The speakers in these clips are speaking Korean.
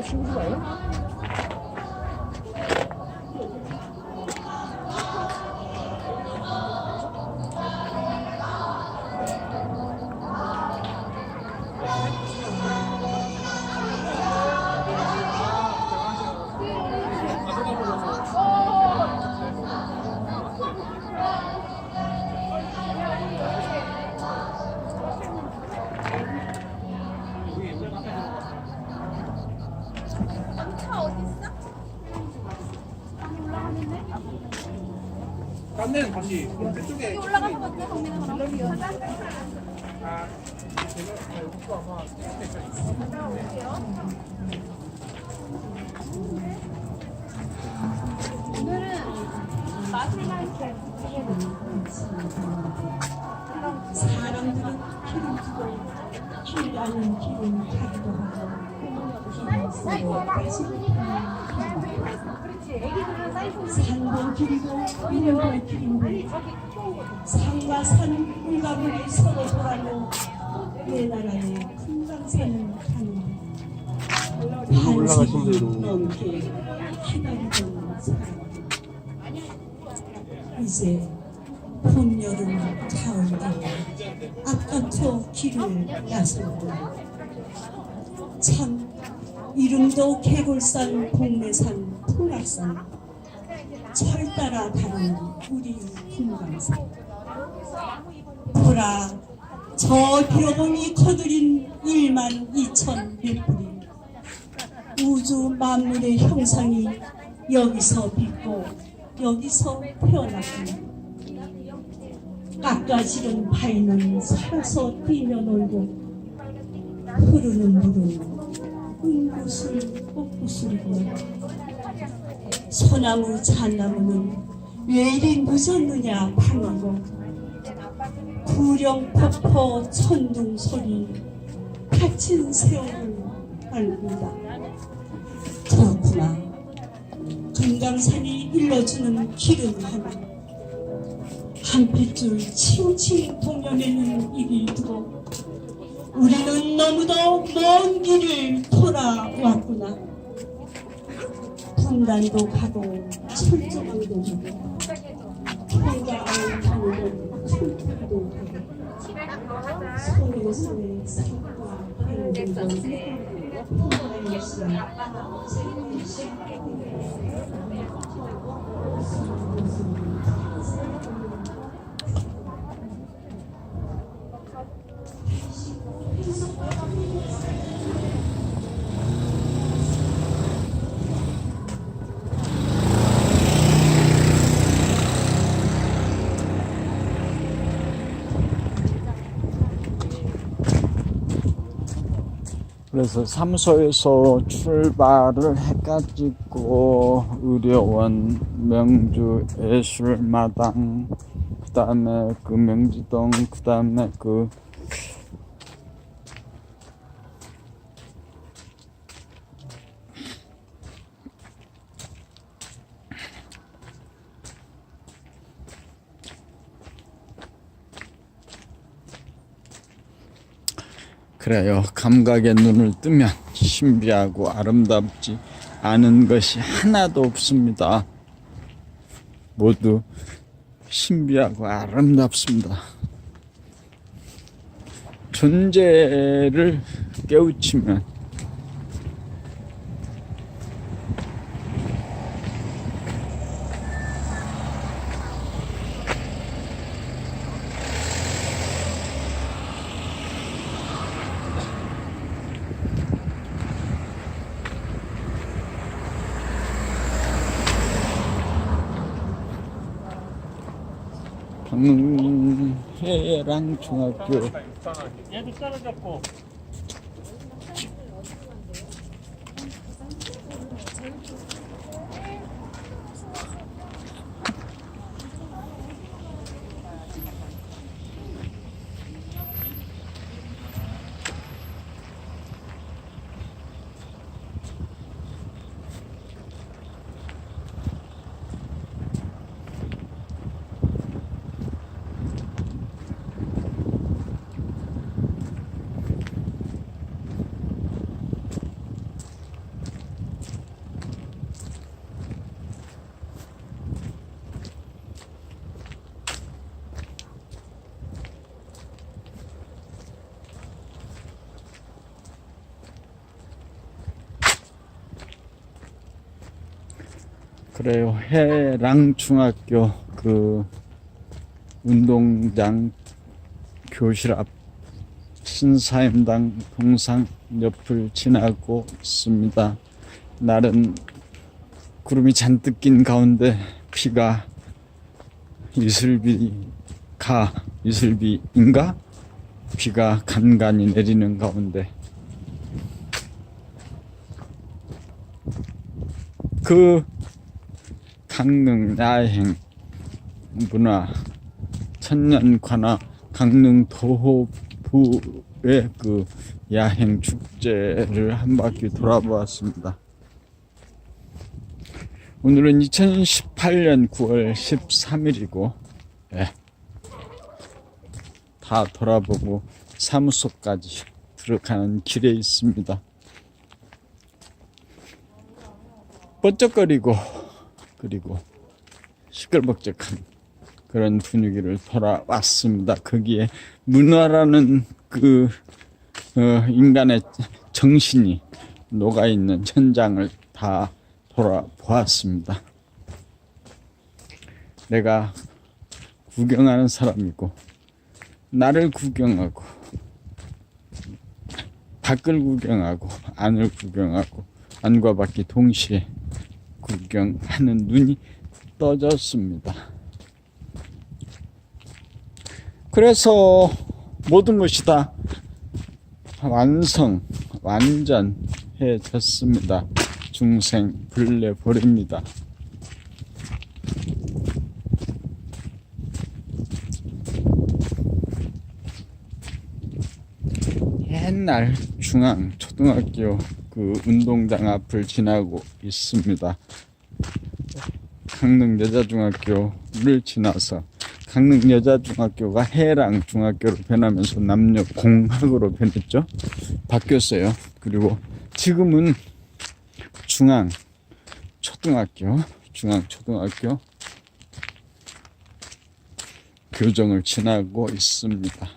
있 딴 데는 다시 그쪽에 올라가서 먼저 정리는 그럼 아 제가 여기서 아마 사람들은 기름 두고 길 아닌 길은 가기도 하고 산도 길이고 이름도 길인데 산과 산 물가물이 서로 돌아는 내 나라의 금강산을 가는 반세기 넘게 기다리던 사람 이제 봄, 여름, 가을, 겨울 앞다퉈 길을 나서고 참 이름도 개골산, 공매산, 풍락산. 철 따라 가는 우리 금강산. 보라 저 벼봉이 커들인 1만 2천 몇 뿌리 우주 만물의 형상이 여기서 빛고 여기서 태어났구나. 깎아지른 바위는 살아서 뛰며 놀고 흐르는 물은 은구슬 꽃구슬이고 소나무 잣나무는 왜 이리 늦었느냐 방하고 구령 폭포 천둥 소리 갇힌 세월을 알고다. 그렇구나. 금강산이 일러주는 길은 하나. 한 핏줄 치우친 동면에는 이리 두고 우리는 너무도 먼 길을 돌아왔구나. 분단도 가고 철조망도 가고 평가하는 강도 철도도 가고 손에 손에 산과 하늘도 평화의 시간 그래서 삼소에서 출발을 해가 지고 의료원, 명주 예술마당, 그 다음에 그 명지동, 그 다음에 그 그래요. 감각의 눈을 뜨면 신비하고 아름답지 않은 것이 하나도 없습니다. 모두 신비하고 아름답습니다. 존재를 깨우치면 해랑 중학교 얘도 떨어졌고. 그래요. 해랑 중학교 그 운동장 교실 앞 신사임당 동상 옆을 지나고 있습니다. 날은 구름이 잔뜩 낀 가운데 비가 이슬비가 이슬비인가 비가 간간히 내리는 가운데 그 강릉 야행 문화 천년 관화 강릉 도호부의 그 야행 축제를 한 바퀴 돌아보았습니다. 오늘은 2018년 9월 13일이고 예. 다 돌아보고 사무소까지 들어가는 길에 있습니다. 번쩍거리고 그리고 시끌벅적한 그런 분위기를 돌아왔습니다. 거기에 문화라는 그 어, 인간의 정신이 녹아 있는 현장을 다 돌아보았습니다. 내가 구경하는 사람이고 나를 구경하고 밖을 구경하고 안을 구경하고 안과 밖이 동시에 구경하는 눈이 떠졌습니다. 그래서 모든 것이 다 완성, 완전해졌습니다. 중생 불내 버립니다. 옛날 중앙 초등학교 그 운동장 앞을 지나고 있습니다. 강릉 여자중학교를 지나서 강릉 여자중학교가 해랑 중학교로 변하면서 남녀 공학으로 변했죠. 바뀌었어요. 그리고 지금은 중앙 초등학교, 중앙 초등학교 교정을 지나고 있습니다.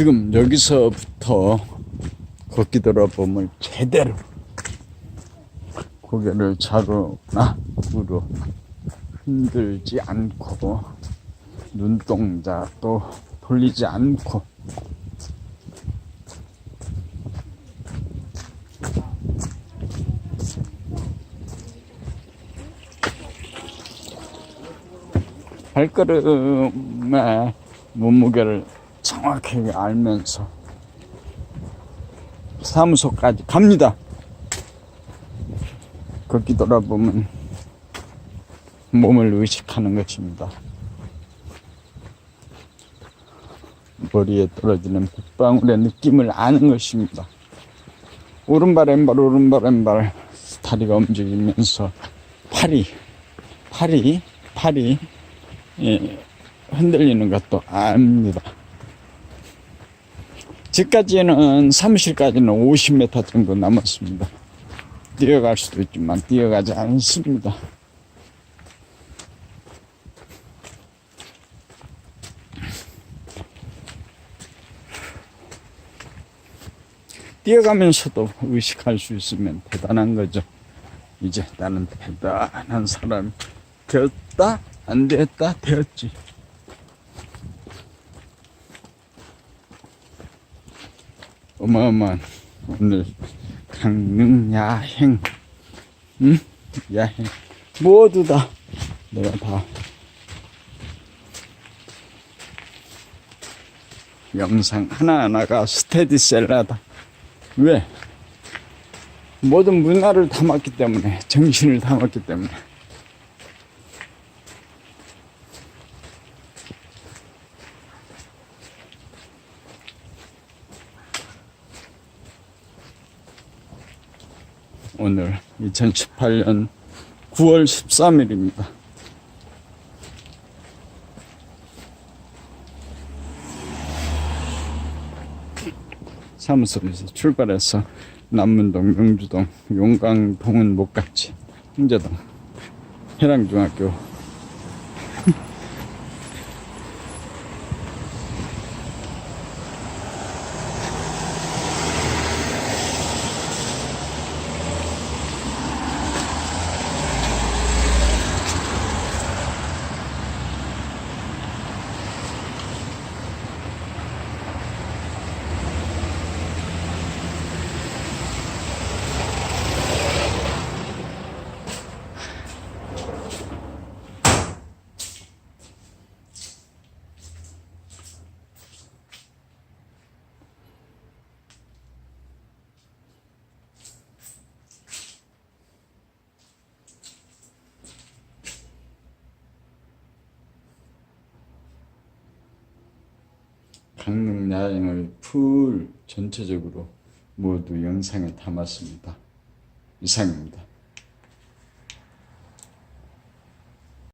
지금 여기서부터 걷기 돌아보면 제대로 고개를 자루나 으로 흔들지 않고 눈동자도 돌리지 않고 발걸음의 몸무게를 정확하게 알면서 사무소까지 갑니다. 걷기 돌아보면 몸을 의식하는 것입니다. 머리에 떨어지는 빗방울의 느낌을 아는 것입니다. 오른발 왼발 오른발 왼발 다리가 움직이면서 팔이 팔이 팔이 예, 흔들리는 것도 압니다. 집까지는 사무실까지는 50m 정도 남았습니다. 뛰어갈 수도 있지만 뛰어가지 않습니다. 뛰어가면서도 의식할 수 있으면 대단한 거죠. 이제 나는 대단한 사람 되었다? 안 되었다? 되었지. 어마어마한 오늘 강릉 야행, 응? 야행 모두 다 내가 다 영상 하나하나가 스테디셀러다. 왜? 모든 문화를 담았기 때문에, 정신을 담았기 때문에. 오늘 2018년 9월 13일입니다. 사무소에서 출발해서 남문동, 명주동, 용강동은 못 갔지. 홍제동, 해랑중학교. 강릉 야행을 풀 전체적으로 모두 영상에 담았습니다. 이상입니다.